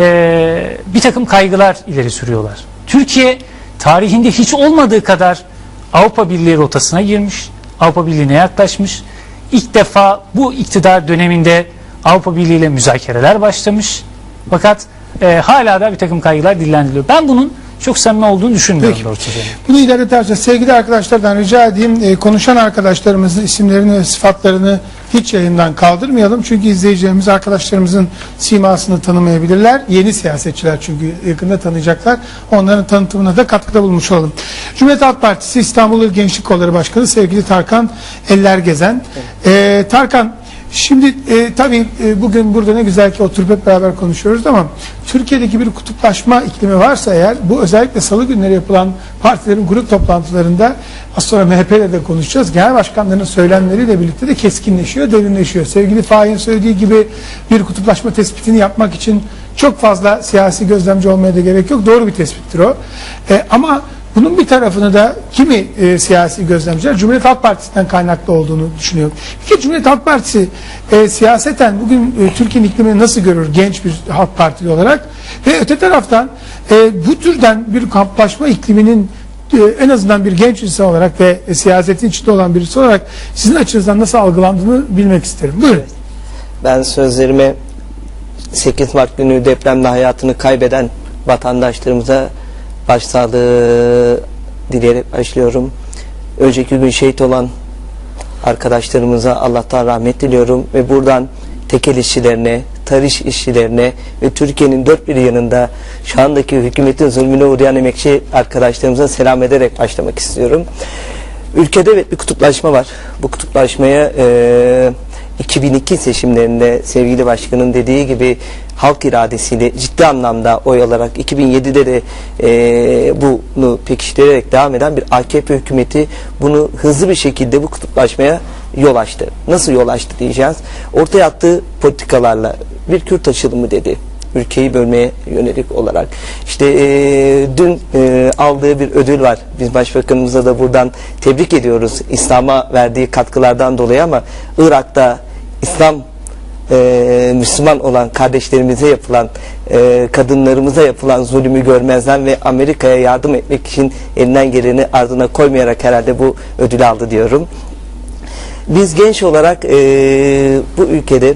e, bir takım kaygılar ileri sürüyorlar. Türkiye tarihinde hiç olmadığı kadar Avrupa Birliği rotasına girmiş, Avrupa Birliği'ne yaklaşmış. İlk defa bu iktidar döneminde Avrupa Birliği ile müzakereler başlamış. Fakat e, hala da bir takım kaygılar dillendiriliyor. Ben bunun çok samimi olduğunu düşünmüyorum Peki. doğrusu. söyleyeyim. Bunu tartışacağız. Sevgili arkadaşlardan rica edeyim e, konuşan arkadaşlarımızın isimlerini ve sıfatlarını hiç yayından kaldırmayalım. Çünkü izleyicilerimiz arkadaşlarımızın simasını tanımayabilirler. Yeni siyasetçiler çünkü yakında tanıyacaklar. Onların tanıtımına da katkıda bulmuş olalım. Cumhuriyet Halk Partisi İstanbul İl Gençlik Kolları Başkanı sevgili Tarkan Eller Gezen. E, Tarkan Şimdi e, tabii e, bugün burada ne güzel ki oturup hep beraber konuşuyoruz ama Türkiye'deki bir kutuplaşma iklimi varsa eğer bu özellikle salı günleri yapılan partilerin grup toplantılarında az sonra MHP'yle de konuşacağız. Genel başkanlarının söylemleriyle birlikte de keskinleşiyor, derinleşiyor. Sevgili Fahin söylediği gibi bir kutuplaşma tespitini yapmak için çok fazla siyasi gözlemci olmaya da gerek yok. Doğru bir tespittir o. E, ama bunun bir tarafını da kimi e, siyasi gözlemciler Cumhuriyet Halk Partisi'nden kaynaklı olduğunu düşünüyor. Peki Cumhuriyet Halk Partisi e, siyaseten bugün e, Türkiye'nin iklimini nasıl görür genç bir halk partili olarak? Ve öte taraftan e, bu türden bir kamplaşma ikliminin e, en azından bir genç insan olarak ve e, siyasetin içinde olan birisi olarak sizin açınızdan nasıl algılandığını bilmek isterim. Buyurun. Ben sözlerime 8 Mart günü depremde hayatını kaybeden vatandaşlarımıza başsağlığı dileyerek başlıyorum. Önceki gün şehit olan arkadaşlarımıza Allah'tan rahmet diliyorum ve buradan tekel işçilerine, tarış işçilerine ve Türkiye'nin dört bir yanında şu andaki hükümetin zulmüne uğrayan emekçi arkadaşlarımıza selam ederek başlamak istiyorum. Ülkede evet bir kutuplaşma var. Bu kutuplaşmaya eee 2002 seçimlerinde sevgili başkanın dediği gibi halk iradesiyle ciddi anlamda oy alarak 2007'de de eee, bunu pekiştirerek devam eden bir AKP hükümeti bunu hızlı bir şekilde bu kutuplaşmaya yol açtı. Nasıl yol açtı diyeceğiz. Ortaya attığı politikalarla bir Kürt açılımı dedi ülkeyi bölmeye yönelik olarak. İşte eee, dün eee, aldığı bir ödül var. Biz başbakanımıza da buradan tebrik ediyoruz. İslam'a verdiği katkılardan dolayı ama Irak'ta İslam eee, Müslüman olan kardeşlerimize yapılan eee, kadınlarımıza yapılan zulümü görmezden ve Amerika'ya yardım etmek için elinden geleni ardına koymayarak herhalde bu ödülü aldı diyorum. Biz genç olarak eee, bu ülkede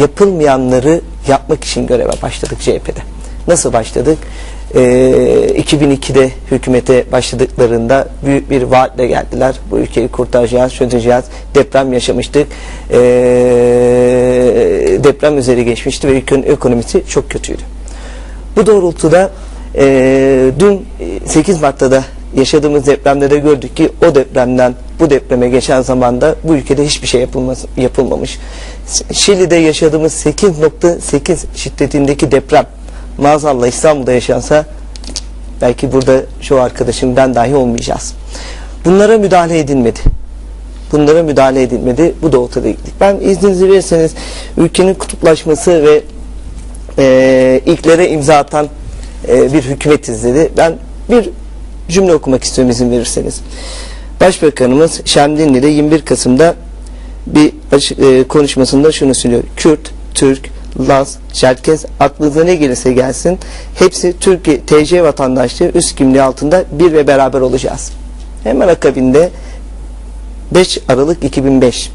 yapılmayanları yapmak için göreve başladık CHP'de. Nasıl başladık? Eee 2002'de hükümete başladıklarında büyük bir vaatle geldiler. Bu ülkeyi kurtaracağız, çözeceğiz. Deprem yaşamıştık. Eee, deprem üzeri geçmişti ve ülkenin ekonomisi çok kötüydü. Bu doğrultuda eee, dün e, 8 Mart'ta da yaşadığımız depremde de gördük ki o depremden bu depreme geçen zamanda bu ülkede hiçbir şey yapılmaz, yapılmamış. Şili'de yaşadığımız 8.8 şiddetindeki deprem maazallah İstanbul'da yaşansa belki burada şu arkadaşım ben dahi olmayacağız. Bunlara müdahale edilmedi. Bunlara müdahale edilmedi. Bu da ortada gittik. Ben izninizi verirseniz ülkenin kutuplaşması ve e, ilklere imza atan e, bir hükümet izledi. Ben bir cümle okumak istiyorum izin verirseniz. Başbakanımız Şemdinli'de 21 Kasım'da bir e, konuşmasında şunu söylüyor. Kürt, Türk, Laz, Çerkez aklınıza ne gelirse gelsin hepsi Türkiye TC vatandaşlığı üst kimliği altında bir ve beraber olacağız. Hemen akabinde 5 Aralık 2005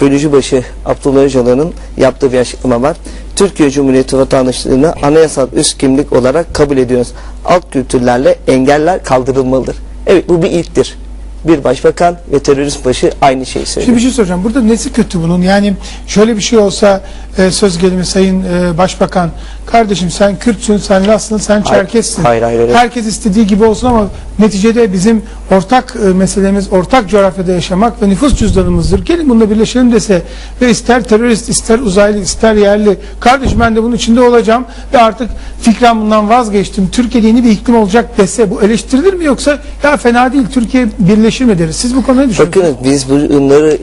Bölücübaşı Abdullah Öcalan'ın yaptığı bir açıklama var. Türkiye Cumhuriyeti vatandaşlığını anayasal üst kimlik olarak kabul ediyoruz. Alt kültürlerle engeller kaldırılmalıdır. Evet bu bir ilktir. Bir başbakan ve terörist başı aynı şeyi söylüyor. Şimdi bir şey soracağım. Burada nesi kötü bunun? Yani şöyle bir şey olsa e, söz gelimi Sayın e, Başbakan kardeşim sen Kürtsün, sen Lassın, sen Hayır, Çerkessin. hayır, hayır, öyle. Herkes istediği gibi olsun ama neticede bizim ortak e, meselemiz ortak coğrafyada yaşamak ve nüfus cüzdanımızdır. Gelin bununla birleşelim dese ve ister terörist, ister uzaylı, ister yerli. Kardeşim ben de bunun içinde olacağım ve artık fikren bundan vazgeçtim. Türkiye'de yeni bir iklim olacak dese bu eleştirilir mi yoksa ya fena değil Türkiye birleşir mi deriz? Siz bu konuda ne düşünüyorsunuz? Bakın biz bunları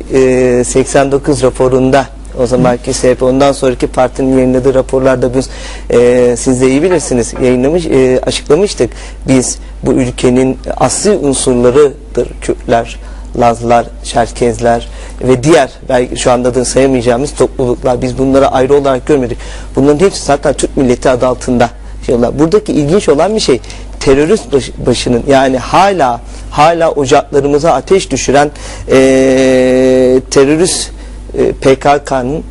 e, 89 raporunda o zamanki CHP ondan sonraki partinin yayınladığı raporlarda biz e, siz de iyi bilirsiniz yayınlamış e, açıklamıştık. Biz bu ülkenin asli unsurlarıdır Kürtler, Lazlar, Çerkezler ve diğer belki şu anda da sayamayacağımız topluluklar biz bunları ayrı olarak görmedik. Bunların hepsi zaten Türk milleti adı altında şeyler. Buradaki ilginç olan bir şey terörist baş- başının yani hala hala ocaklarımıza ateş düşüren eee terörist e, PKK'nın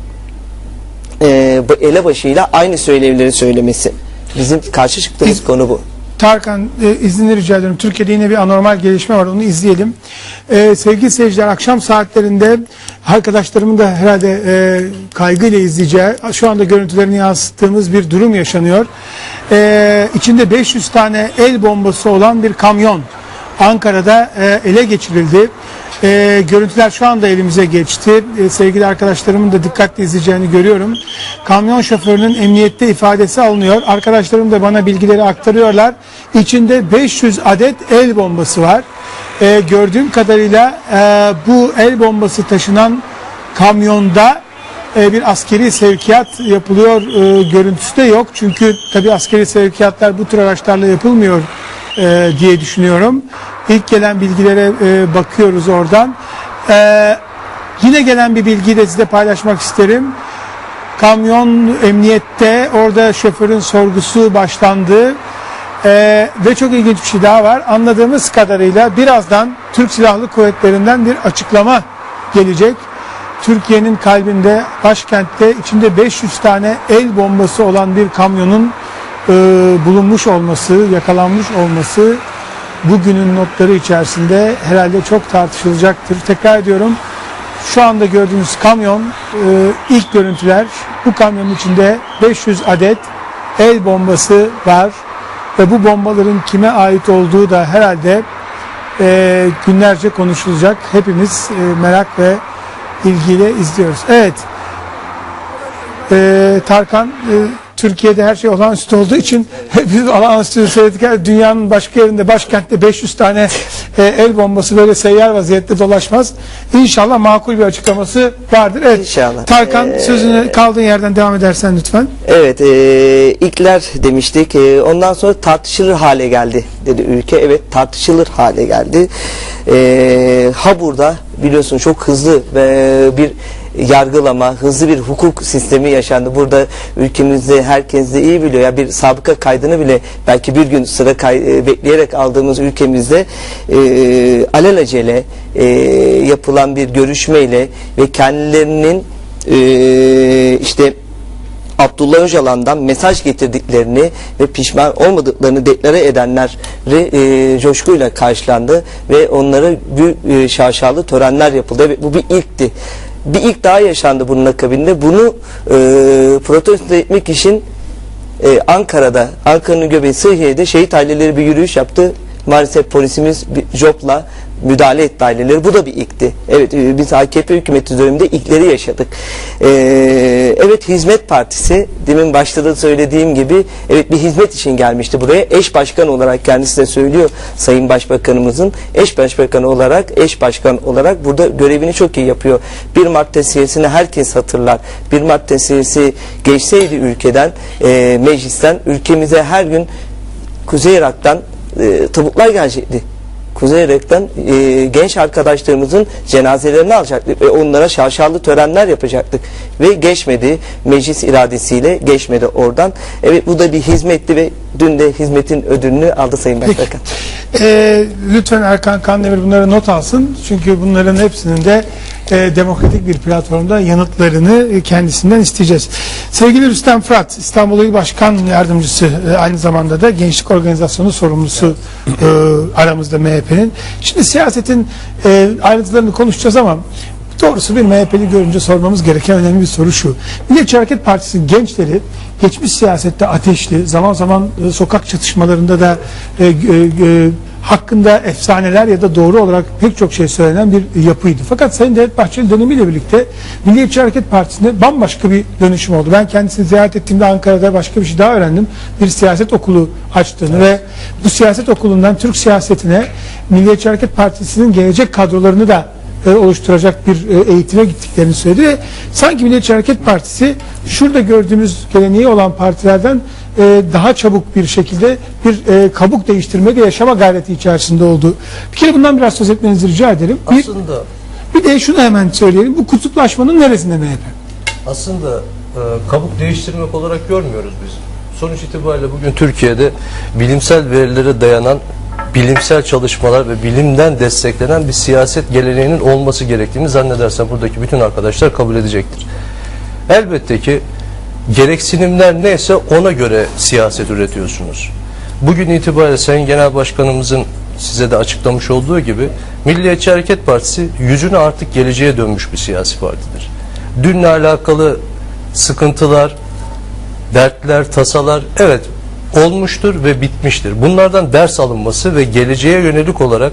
e, elebaşıyla aynı söylevleri söylemesi. Bizim karşı çıktığımız konu bu. Tarkan e, iznini rica ediyorum. Türkiye'de yine bir anormal gelişme var. Onu izleyelim. E, sevgili seyirciler akşam saatlerinde arkadaşlarımın da herhalde e, kaygıyla izleyeceği şu anda görüntülerini yansıttığımız bir durum yaşanıyor. E, içinde 500 tane el bombası olan bir kamyon Ankara'da e, ele geçirildi. E, görüntüler şu anda elimize geçti. E, sevgili arkadaşlarımın da dikkatle izleyeceğini görüyorum. Kamyon şoförünün emniyette ifadesi alınıyor. Arkadaşlarım da bana bilgileri aktarıyorlar. İçinde 500 adet el bombası var. E, gördüğüm kadarıyla e, bu el bombası taşınan kamyonda e, bir askeri sevkiyat yapılıyor görüntüsü de yok. Çünkü tabi askeri sevkiyatlar bu tür araçlarla yapılmıyor e, diye düşünüyorum. İlk gelen bilgilere e, bakıyoruz oradan. E, yine gelen bir bilgiyi de size paylaşmak isterim. Kamyon emniyette orada şoförün sorgusu başlandı. Ee, ve çok ilginç bir şey daha var. Anladığımız kadarıyla birazdan Türk Silahlı Kuvvetleri'nden bir açıklama gelecek. Türkiye'nin kalbinde, başkentte içinde 500 tane el bombası olan bir kamyonun e, bulunmuş olması, yakalanmış olması bugünün notları içerisinde herhalde çok tartışılacaktır. Tekrar ediyorum. Şu anda gördüğünüz kamyon e, ilk görüntüler bu kamyonun içinde 500 adet el bombası var ve bu bombaların kime ait olduğu da herhalde e, günlerce konuşulacak. Hepimiz e, merak ve ilgiyle izliyoruz. Evet. E, Tarkan e, Türkiye'de her şey olağanüstü olduğu için biz olağanüstü söyledik. Dünyanın başka yerinde, başkentte 500 tane e, el bombası böyle seyyar vaziyette dolaşmaz. İnşallah makul bir açıklaması vardır. Evet. İnşallah. Tarkan Ee, sözüne kaldığın yerden devam edersen lütfen. Evet, e, ilkler demiştik. E, ondan sonra tartışılır hale geldi dedi ülke. Evet, tartışılır hale geldi. E, ha burada biliyorsun çok hızlı ve bir yargılama, hızlı bir hukuk sistemi yaşandı. Burada ülkemizde herkes de iyi biliyor. Ya bir sabıka kaydını bile belki bir gün sıra kay- e, bekleyerek aldığımız ülkemizde e, alelacele e, yapılan bir görüşmeyle ve kendilerinin e, işte Abdullah Öcalan'dan mesaj getirdiklerini ve pişman olmadıklarını deklare edenleri e, coşkuyla karşılandı ve onlara büyük e, şaşalı törenler yapıldı. Evet, bu bir ilkti. Bir ilk daha yaşandı bunun akabinde. Bunu e, protesto etmek için e, Ankara'da, Ankara'nın göbeği Sıhhiye'de şehit aileleri bir yürüyüş yaptı. Maalesef polisimiz bir jopla müdahale etti. Bu da bir ilkti. Evet e, biz AKP hükümeti döneminde ilkleri yaşadık. E, evet Hizmet Partisi demin başta da söylediğim gibi evet bir hizmet için gelmişti buraya. Eş başkan olarak kendisi de söylüyor Sayın Başbakanımızın. Eş başbakanı olarak, eş başkan olarak burada görevini çok iyi yapıyor. 1 Mart tesiyesini herkes hatırlar. 1 Mart tesiyesi geçseydi ülkeden, e, meclisten ülkemize her gün Kuzey Irak'tan e, tabutlar gelecekti. Kuzey Irak'tan e, genç arkadaşlarımızın cenazelerini alacaktık ve onlara şaşalı törenler yapacaktık. Ve geçmedi. Meclis iradesiyle geçmedi oradan. Evet bu da bir hizmetti ve dün de hizmetin ödülünü aldı Sayın Başbakan. Ee, lütfen Erkan Kandemir bunları not alsın. Çünkü bunların hepsinin de e, demokratik bir platformda yanıtlarını e, kendisinden isteyeceğiz. Sevgili Rüstem Fırat, İstanbul İl Başkan Yardımcısı e, aynı zamanda da Gençlik Organizasyonu sorumlusu e, aramızda MHP'nin. Şimdi siyasetin e, ayrıntılarını konuşacağız ama Doğrusu bir MHP'li görünce sormamız gereken önemli bir soru şu. Milliyetçi Hareket Partisi gençleri geçmiş siyasette ateşli, zaman zaman e, sokak çatışmalarında da e, e, hakkında efsaneler ya da doğru olarak pek çok şey söylenen bir yapıydı. Fakat Sayın Devlet Bahçeli dönemiyle birlikte Milliyetçi Hareket Partisi'nde bambaşka bir dönüşüm oldu. Ben kendisini ziyaret ettiğimde Ankara'da başka bir şey daha öğrendim. Bir siyaset okulu açtığını ve bu siyaset okulundan Türk siyasetine Milliyetçi Hareket Partisi'nin gelecek kadrolarını da e, oluşturacak bir e, eğitime gittiklerini söyledi ve sanki Milliyetçi Hareket Partisi şurada gördüğümüz geleneği olan partilerden e, daha çabuk bir şekilde bir e, kabuk değiştirme de yaşama gayreti içerisinde oldu. Bir kere bundan biraz söz etmenizi rica ederim. Bir, Aslında bir de şunu hemen söyleyelim. Bu kutuplaşmanın neresinde MHP? aslında e, kabuk değiştirmek olarak görmüyoruz biz. Sonuç itibariyle bugün Türkiye'de bilimsel verilere dayanan bilimsel çalışmalar ve bilimden desteklenen bir siyaset geleneğinin olması gerektiğini zannedersem buradaki bütün arkadaşlar kabul edecektir. Elbette ki gereksinimler neyse ona göre siyaset üretiyorsunuz. Bugün itibariyle Sayın Genel Başkanımızın size de açıklamış olduğu gibi Milliyetçi Hareket Partisi yüzünü artık geleceğe dönmüş bir siyasi partidir. Dünle alakalı sıkıntılar, dertler, tasalar evet olmuştur ve bitmiştir. Bunlardan ders alınması ve geleceğe yönelik olarak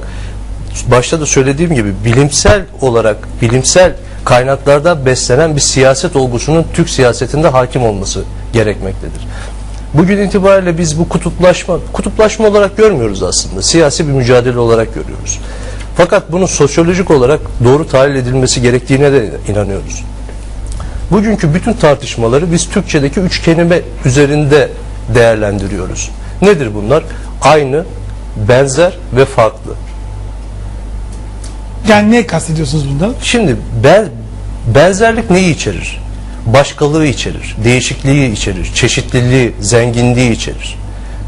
başta da söylediğim gibi bilimsel olarak bilimsel kaynaklardan beslenen bir siyaset olgusunun Türk siyasetinde hakim olması gerekmektedir. Bugün itibariyle biz bu kutuplaşma kutuplaşma olarak görmüyoruz aslında. Siyasi bir mücadele olarak görüyoruz. Fakat bunun sosyolojik olarak doğru tahlil edilmesi gerektiğine de inanıyoruz. Bugünkü bütün tartışmaları biz Türkçedeki üç kelime üzerinde değerlendiriyoruz. Nedir bunlar? Aynı, benzer ve farklı. Yani ne kastediyorsunuz bundan? Şimdi ben, benzerlik neyi içerir? Başkalığı içerir, değişikliği içerir, çeşitliliği, zenginliği içerir.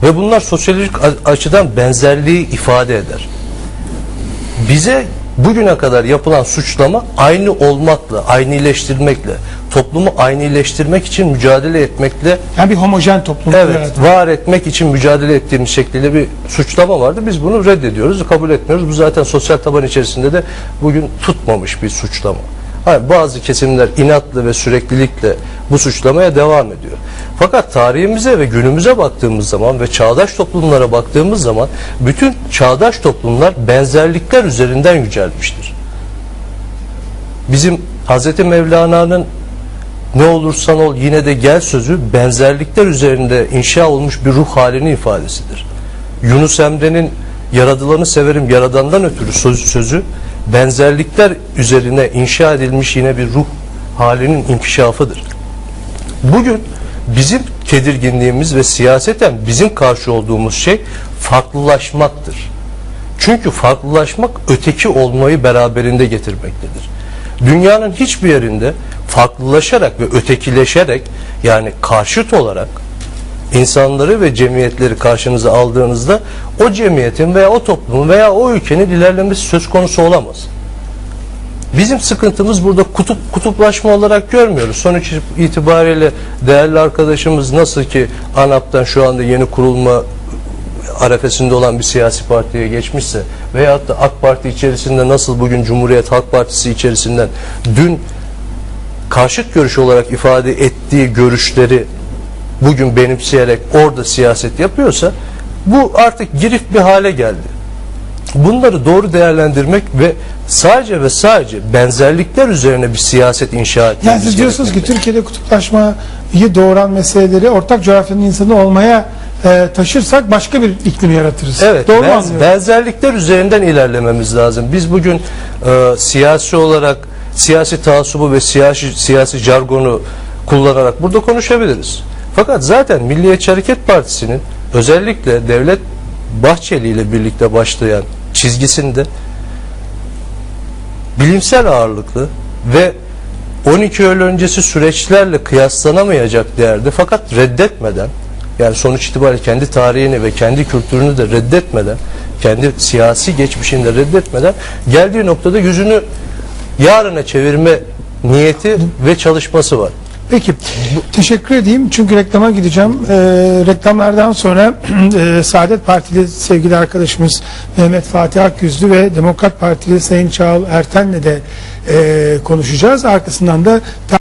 Ve bunlar sosyolojik açıdan benzerliği ifade eder. Bize bugüne kadar yapılan suçlama aynı olmakla, aynileştirmekle, toplumu aynileştirmek için mücadele etmekle Yani bir homojen toplum Evet, yaratmak. var etmek için mücadele ettiğimiz şekliyle bir suçlama vardı. Biz bunu reddediyoruz, kabul etmiyoruz. Bu zaten sosyal taban içerisinde de bugün tutmamış bir suçlama. Hayır, bazı kesimler inatlı ve süreklilikle bu suçlamaya devam ediyor. Fakat tarihimize ve günümüze baktığımız zaman ve çağdaş toplumlara baktığımız zaman bütün çağdaş toplumlar benzerlikler üzerinden yücelmiştir. Bizim Hz. Mevlana'nın ne olursan ol yine de gel sözü benzerlikler üzerinde inşa olmuş bir ruh halinin ifadesidir. Yunus Emre'nin yaradılanı severim yaradandan ötürü söz- sözü benzerlikler üzerine inşa edilmiş yine bir ruh halinin inkişafıdır. Bugün bizim tedirginliğimiz ve siyaseten bizim karşı olduğumuz şey farklılaşmaktır. Çünkü farklılaşmak öteki olmayı beraberinde getirmektedir. Dünyanın hiçbir yerinde farklılaşarak ve ötekileşerek yani karşıt olarak insanları ve cemiyetleri karşınıza aldığınızda o cemiyetin veya o toplumun veya o ülkenin ilerlemesi söz konusu olamaz. Bizim sıkıntımız burada kutup kutuplaşma olarak görmüyoruz. Sonuç itibariyle değerli arkadaşımız nasıl ki ANAP'tan şu anda yeni kurulma arefesinde olan bir siyasi partiye geçmişse veyahut da AK Parti içerisinde nasıl bugün Cumhuriyet Halk Partisi içerisinden dün karşıt görüş olarak ifade ettiği görüşleri bugün benimseyerek orada siyaset yapıyorsa bu artık girif bir hale geldi. Bunları doğru değerlendirmek ve sadece ve sadece benzerlikler üzerine bir siyaset inşa etmemiz Yani siz diyorsunuz ki. Türkiye'de kutuplaşmayı doğuran meseleleri ortak coğrafyanın insanı olmaya e, taşırsak başka bir iklim yaratırız. Evet, Doğru anlıyorum? benzerlikler üzerinden ilerlememiz lazım. Biz bugün e, siyasi olarak siyasi taassubu ve siyasi siyasi jargonu kullanarak burada konuşabiliriz. Fakat zaten Milliyetçi Hareket Partisi'nin özellikle Devlet Bahçeli ile birlikte başlayan çizgisinde bilimsel ağırlıklı ve 12 Eylül öncesi süreçlerle kıyaslanamayacak değerde fakat reddetmeden yani sonuç itibariyle kendi tarihini ve kendi kültürünü de reddetmeden kendi siyasi geçmişini de reddetmeden geldiği noktada yüzünü yarına çevirme niyeti ve çalışması var. Peki. Teşekkür edeyim. Çünkü reklama gideceğim. Ee, reklamlardan sonra e, Saadet Partili sevgili arkadaşımız Mehmet Fatih Akyüzlü ve Demokrat Partili Sayın Çağıl Erten'le de e, konuşacağız. Arkasından da